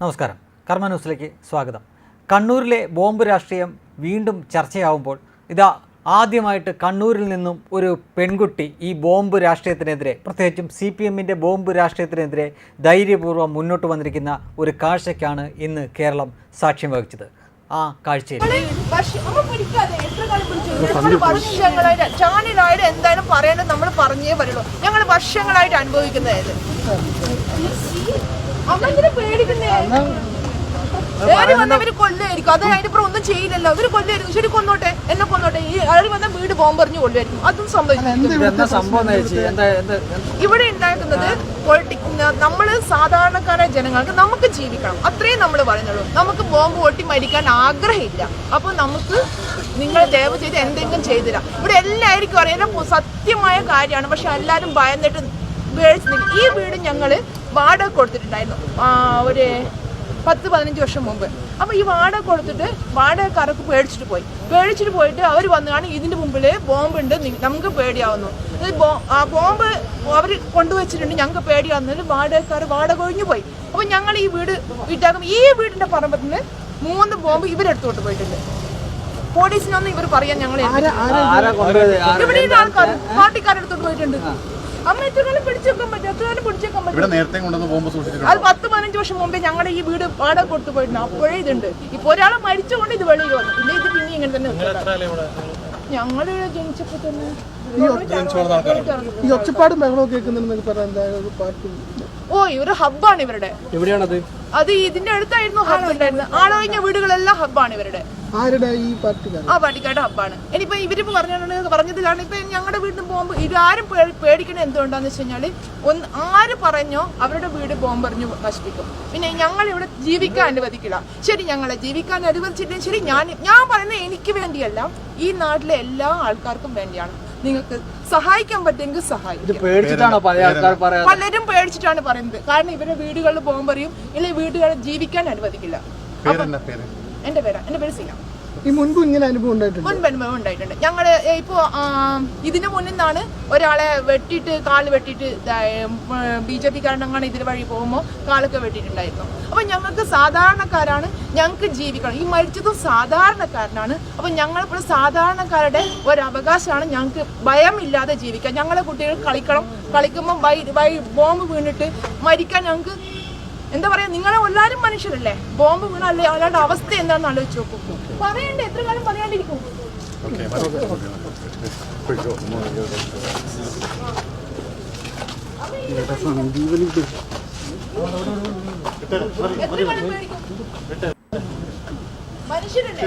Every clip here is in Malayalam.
നമസ്കാരം. കർമ്മ ന്യൂസിലേക്ക് സ്വാഗതം. കണ്ണൂരിലെ ബോംബ് രാഷ്ട്രീയം വീണ്ടും ചർച്ചയാവുമ്പോൾ ഇതാ ആദ്യമായിട്ട് കണ്ണൂരിൽ നിന്നും ഒരു പെൺകുട്ടി ഈ ബോംബ് രാഷ്ട്രീയത്തിനെതിരെ പ്രത്യേകിച്ചും സി പി എമ്മിന്റെ ബോംബ് രാഷ്ട്രീയത്തിനെതിരെ ധൈര്യപൂർവം മുന്നോട്ട് വന്നിരിക്കുന്ന ഒരു കാഴ്ചയ്ക്കാണ് ഇന്ന് കേരളം സാക്ഷ്യം വഹിച്ചത്. ആ കാഴ്ചയിൽ. വർഷങ്ങളായിട്ട് ചാനലായിട്ട് എന്തായാലും പറയാനും നമ്മൾ പറഞ്ഞേ വരുള്ളൂ ഞങ്ങൾ വർഷങ്ങളായിട്ട് അനുഭവിക്കുന്നത് ഇവർ കൊല്ലായിരിക്കും. അത് അതിനിപ്പുറം ഒന്നും ചെയ്യില്ലല്ലോ. ഇവർ കൊല്ലായിരിക്കും. ശരി കൊന്നോട്ടെ. എന്നെ കൊന്നോട്ടെ. ഈ വന്ന വീട് ബോംബെറിഞ്ഞ് കൊല്ലുമായിരിക്കും അതും ഇവിടെ ഉണ്ടാക്കുന്നത് പൊളിറ്റിക് നമ്മൾ സാധാരണക്കാരായ ജനങ്ങൾക്ക് നമുക്ക് ജീവിക്കണം. അത്രയും നമ്മൾ പറഞ്ഞുള്ളൂ. നമുക്ക് ബോംബ് പൊട്ടി മരിക്കാൻ ആഗ്രഹമില്ല. അപ്പൊ നമുക്ക് നിങ്ങൾ ദയവ് ചെയ്ത് എന്തെങ്കിലും ചെയ്തില്ല ഇവിടെ എല്ലാവർക്കും അറിയാം. സത്യമായ കാര്യമാണ്. പക്ഷെ എല്ലാവരും ഭയന്നിട്ട് ഈ വീട് ഞങ്ങൾ വാടക കൊടുത്തിട്ടുണ്ടായിരുന്നു. ആ, ഒരു പത്ത് പതിനഞ്ച് വർഷം മുമ്പ്. അപ്പൊ ഈ വാടക കൊടുത്തിട്ട് വാടകക്കാർക്ക് പേടിച്ചിട്ട് പോയി. പേടിച്ചിട്ട് പോയിട്ട് അവർ വന്നാണ് ഇതിന്റെ മുമ്പിൽ ബോംബ് ഉണ്ട് നമുക്ക് പേടിയാവുന്നു. ആ ബോംബ് അവർ കൊണ്ടുവച്ചിട്ടുണ്ട് ഞങ്ങൾക്ക് പേടിയാവുന്നതിൽ വാടകക്കാർ വാടക ഒഴിഞ്ഞു പോയി. അപ്പൊ ഞങ്ങൾ ഈ വീട് വീട്ടാക്കും. ഈ വീടിന്റെ പറമ്പത്തിൽ നിന്ന് മൂന്ന് ബോംബ് ഇവരെടുത്തോട്ട് പോയിട്ടുണ്ട്. പോലീസിനൊന്നും ഇവർ പറയാൻ ഞങ്ങൾ ഇവിടെ ആൾക്കാർ പാർട്ടിക്കാരെടുത്തോട്ട് പോയിട്ടുണ്ട്. അമ്മ എത്ര കാലം പിടിച്ചേക്കാൻ പറ്റും. എത്ര കാലം പിടിച്ചേക്കാൻ പറ്റും. ഇവിടെ നേരത്തെ കൊണ്ടുവന്ന് ബോംബ് സൂക്ഷിച്ചിട്ടുണ്ട്. അത് പത്ത് പതിനഞ്ച് വർഷം മുമ്പേ ഞങ്ങളുടെ ഈ വീട് വാടക കൊടുത്തു പോയിട്ടുണ്ട്. അപ്പോഴേ ഇതുണ്ട്. ഇപ്പൊ ഒരാളെ മരിച്ചുകൊണ്ട് ഇത് വെളിയിൽ വന്നു. പിന്നെ ഇത് പിന്നെ ഇങ്ങനെ തന്നെ ഞങ്ങൾ ജനിച്ചപ്പോ തന്നെ ഈ ഒച്ചപ്പാടും ബഹളവും കേൾക്കുന്നുണ്ടെന്ന് പറഞ്ഞാൽ എന്താ പാട്ട്? ഓ ഇവർ ഹബ്ബാണ് ഇവരുടെ. എവിടെയാണത്? അത് ഇതിന്റെ അടുത്തായിരുന്നു ഹബ്ബ് ഉണ്ടായിരുന്നത്. ആളൊഴിഞ്ഞ വീടുകളെല്ലാം ഹബ്ബാണ് ഇവരുടെ. ആരുടെ ഈ പാർട്ടിക്കാർ ആ പാട്ടിക്കാരുടെ ഹബ്ബാണ് ഇനിയിപ്പോ ഇവരിപ്പോ പറഞ്ഞു പറഞ്ഞതിലാണ് ഇപ്പൊ ഞങ്ങളുടെ വീടിന് ബോംബ് ഇതാരും ആരും പേടിക്കണ എന്തുകൊണ്ടാന്ന് വെച്ച് കഴിഞ്ഞാൽ ഒന്ന് ആര് പറഞ്ഞോ അവരുടെ വീട് ബോംബെറിഞ്ഞു നശിപ്പിക്കും. പിന്നെ ഞങ്ങൾ ഇവിടെ ജീവിക്കാൻ അനുവദിക്കില്ല. ശരി ഞങ്ങളെ ജീവിക്കാൻ അനുവദിച്ചില്ലെങ്കിൽ ശരി ഞാൻ ഞാൻ പറയുന്നത് എനിക്ക് വേണ്ടിയല്ല. ഈ നാട്ടിലെ എല്ലാ ആൾക്കാർക്കും വേണ്ടിയാണ്. നിങ്ങൾക്ക് സഹായിക്കാൻ പറ്റുമെങ്കിൽ സഹായിക്കും. പേടിച്ചിട്ടാണോ പല ആൾക്കാർ പറയാ പലരും പേടിച്ചിട്ടാണ് പറയുന്നത്. കാരണം ഇവരുടെ വീടുകളിൽ ബോംബെറിയും ഇല്ലെങ്കിൽ വീടുകളിൽ ജീവിക്കാൻ അനുവദിക്കില്ല. എന്റെ പേരാ? എന്റെ പേര് സീന. ഈ മുൻപ് ഇങ്ങനെ അനുഭവം ഉണ്ടായിട്ടുണ്ട്? മുൻപ് ഉണ്ടായിട്ടുണ്ട്. ഞങ്ങൾ ഇപ്പോ ഇതിനു മുന്നിൽ നിന്നാണ് ഒരാളെ വെട്ടിയിട്ട് കാൽ വെട്ടിയിട്ട് ബി ജെ പി കാരണങ്ങളാണ് ഇതിന് വഴി പോകുമ്പോൾ കാലൊക്കെ വെട്ടിയിട്ടുണ്ടായിരുന്നു. അപ്പൊ ഞങ്ങൾക്ക് സാധാരണക്കാരാണ് ഞങ്ങൾക്ക് ജീവിക്കണം. ഈ മരിച്ചതും സാധാരണക്കാരനാണ്. അപ്പൊ ഞങ്ങളിപ്പോൾ സാധാരണക്കാരുടെ ഒരവകാശമാണ് ഞങ്ങൾക്ക് ഭയമില്ലാതെ ജീവിക്കാൻ. ഞങ്ങളെ കുട്ടികൾ കളിക്കണം. കളിക്കുമ്പോൾ ബോംബ് വീണിട്ട് മരിക്കാൻ ഞങ്ങൾക്ക് എന്താ പറയാ നിങ്ങളെ എല്ലാവരും മനുഷ്യരല്ലേ? ബോംബ് വീണല്ലേ അയാളുടെ അവസ്ഥ എന്താണെന്ന് ആലോചിച്ച് നോക്കൂ. പറയണ്ടേ എത്ര കാലം പറയാണ്ടിരിക്കും? മനുഷ്യരല്ലേ?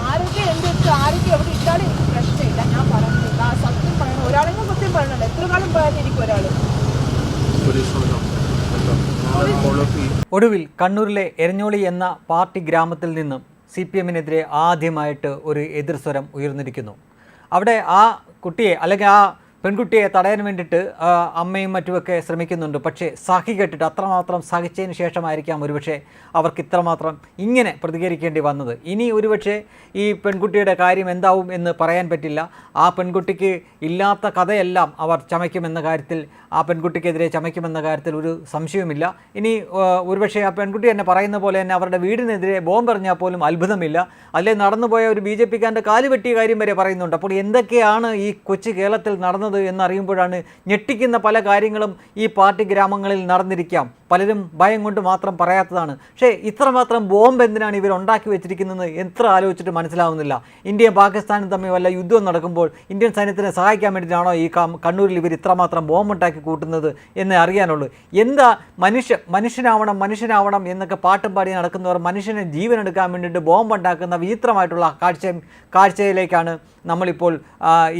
ആരൊക്കെ ആരൊക്കെ എവിടെ ഇട്ടാലും എനിക്ക് പ്രശ്നമില്ല. ഞാൻ പറഞ്ഞില്ല സത്യം പറയണം ഒരാളെങ്കിലും സത്യം പറയണല്ലോ എത്ര കാലം പറയാതിരിക്കും ഒരാൾ? ഒടുവിൽ കണ്ണൂരിലെ എരഞ്ഞോളി എന്ന പാർട്ടി ഗ്രാമത്തിൽ നിന്നും സി പി എമ്മിനെതിരെ ആദ്യമായിട്ട് ഒരു എതിർസ്വരം ഉയർന്നിരിക്കുന്നു. അവിടെ ആ കുട്ടിയെ അല്ലെങ്കിൽ ആ പെൺകുട്ടിയെ തടയാൻ വേണ്ടിയിട്ട് അമ്മയും മറ്റുമൊക്കെ ശ്രമിക്കുന്നുണ്ട്. പക്ഷേ സഹി കെട്ടിട്ട് അത്രമാത്രം സഹിച്ചതിന് ശേഷമായിരിക്കാം ഒരുപക്ഷെ അവർക്ക് ഇത്രമാത്രം ഇങ്ങനെ പ്രതികരിക്കേണ്ടി വന്നത്. ഇനി ഒരുപക്ഷെ ഈ പെൺകുട്ടിയുടെ കാര്യം എന്താവും എന്ന് പറയാൻ പറ്റില്ല. ആ പെൺകുട്ടിക്ക് ഇല്ലാത്ത കഥയെല്ലാം അവർ ചമയ്ക്കുമെന്ന കാര്യത്തിൽ ആ പെൺകുട്ടിക്കെതിരെ ചമയ്ക്കുമെന്ന കാര്യത്തിൽ ഒരു സംശയവുമില്ല. ഇനി ഒരുപക്ഷെ ആ പെൺകുട്ടി തന്നെ പറയുന്ന പോലെ തന്നെ അവരുടെ വീടിനെതിരെ ബോംബെറിഞ്ഞാൽ പോലും അത്ഭുതമില്ല. അല്ലെ നടന്നുപോയ ഒരു ബി ജെ പിക്കാരന്റെ കാൽ വെട്ടിയ കാര്യം വരെ പറയുന്നുണ്ട്. അപ്പോൾ എന്തൊക്കെയാണ് ഈ കൊച്ചു കേരളത്തിൽ നടന്നത് എന്നറിയുമ്പോഴാണ് ഞെട്ടിക്കുന്ന പല കാര്യങ്ങളും ഈ പാർട്ടി ഗ്രാമങ്ങളിൽ നടന്നിരിക്കാം. പലരും ഭയം കൊണ്ട് മാത്രം പറയാത്തതാണ്. പക്ഷേ ഇത്രമാത്രം ബോംബ് എന്തിനാണ് ഇവർ ഉണ്ടാക്കി വെച്ചിരിക്കുന്നത് എത്ര ആലോചിച്ചിട്ട് മനസ്സിലാവുന്നില്ല. ഇന്ത്യയും പാകിസ്ഥാനും തമ്മിൽ വല്ല യുദ്ധം നടക്കുമ്പോൾ ഇന്ത്യൻ സൈന്യത്തിനെ സഹായിക്കാൻ വേണ്ടിയിട്ടാണോ ഈ കണ്ണൂരിൽ ഇവർ ഇത്രമാത്രം ബോംബ് ഉണ്ടാക്കി കൂട്ടുന്നത് എന്ന് അറിയാനുള്ളൂ. എന്താ മനുഷ്യ മനുഷ്യനാവണം മനുഷ്യനാവണം എന്നൊക്കെ പാട്ടും പാടി നടക്കുന്നവർ മനുഷ്യനെ ജീവൻ എടുക്കാൻ വേണ്ടിയിട്ട് ബോംബ് ഉണ്ടാക്കുന്ന വിചിത്രമായിട്ടുള്ള കാഴ്ച കാഴ്ചയിലേക്കാണ് നമ്മളിപ്പോൾ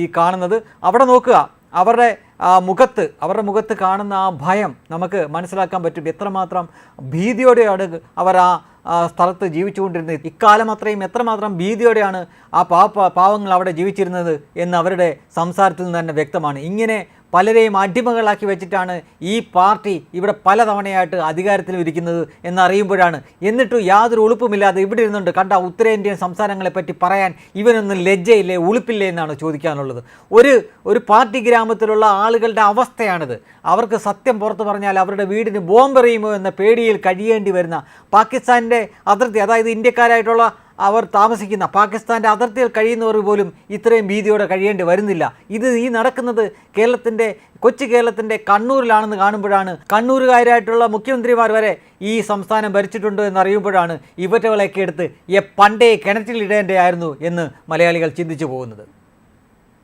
ഈ കാണുന്നത്. അവിടെ നോക്കുക. അവരുടെ മുഖത്ത് അവരുടെ മുഖത്ത് കാണുന്ന ആ ഭയം നമുക്ക് മനസ്സിലാക്കാൻ പറ്റും. എത്രമാത്രം ഭീതിയോടെയാണ് അവർ ആ ആ സ്ഥലത്ത് ജീവിച്ചുകൊണ്ടിരുന്നത്. ഇക്കാലം അത്രയും എത്രമാത്രം ഭീതിയോടെയാണ് ആ പാവ പാവങ്ങൾ അവിടെ ജീവിച്ചിരുന്നത് എന്ന് അവരുടെ സംസാരത്തിൽ നിന്ന് തന്നെ വ്യക്തമാണ്. ഇങ്ങനെ പലരെയും അടിമകളാക്കി വെച്ചിട്ടാണ് ഈ പാർട്ടി ഇവിടെ പലതവണയായിട്ട് അധികാരത്തിൽ ഇരിക്കുന്നത് എന്നറിയുമ്പോഴാണ്. എന്നിട്ടും യാതൊരു ഉളുപ്പുമില്ലാതെ ഇവിടെ ഇരുന്നുണ്ട് കണ്ട ഉത്തരേന്ത്യൻ സംസ്ഥാനങ്ങളെ പറ്റി പറയാൻ ഇവനൊന്നും ലജ്ജയില്ലേ ഉളുപ്പില്ലേ എന്നാണ് ചോദിക്കാനുള്ളത്. ഒരു ഒരു പാർട്ടി ഗ്രാമത്തിലുള്ള ആളുകളുടെ അവസ്ഥയാണിത്. അവർക്ക് സത്യം പുറത്തു പറഞ്ഞാൽ അവരുടെ വീടിന് ബോംബെറിയുമോ എന്ന പേടിയിൽ കഴിയേണ്ടി വരുന്ന പാകിസ്ഥാന്റെ അതിർത്തി അതായത് ഇന്ത്യക്കാരായിട്ടുള്ള അവർ താമസിക്കുന്ന പാകിസ്ഥാന്റെ അതിർത്തിയിൽ കഴിയുന്നവർ പോലും ഇത്രയും ഭീതിയോടെ കഴിയേണ്ടി വരുന്നില്ല. ഇത് ഈ നടക്കുന്നത് കേരളത്തിന്റെ കൊച്ചു കേരളത്തിന്റെ കണ്ണൂരിലാണെന്ന് കാണുമ്പോഴാണ്. കണ്ണൂരുകാരായിട്ടുള്ള മുഖ്യമന്ത്രിമാർ വരെ ഈ സംസ്ഥാനം ഭരിച്ചിട്ടുണ്ട് എന്നറിയുമ്പോഴാണ് ഇവറ്റകളെയൊക്കെ എടുത്ത് എ പണ്ടേ കിണറ്റിലിടേണ്ടതായിരുന്നു എന്ന് മലയാളികൾ ചിന്തിച്ചു പോകുന്നത്.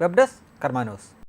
Web desk കർമാനോസ്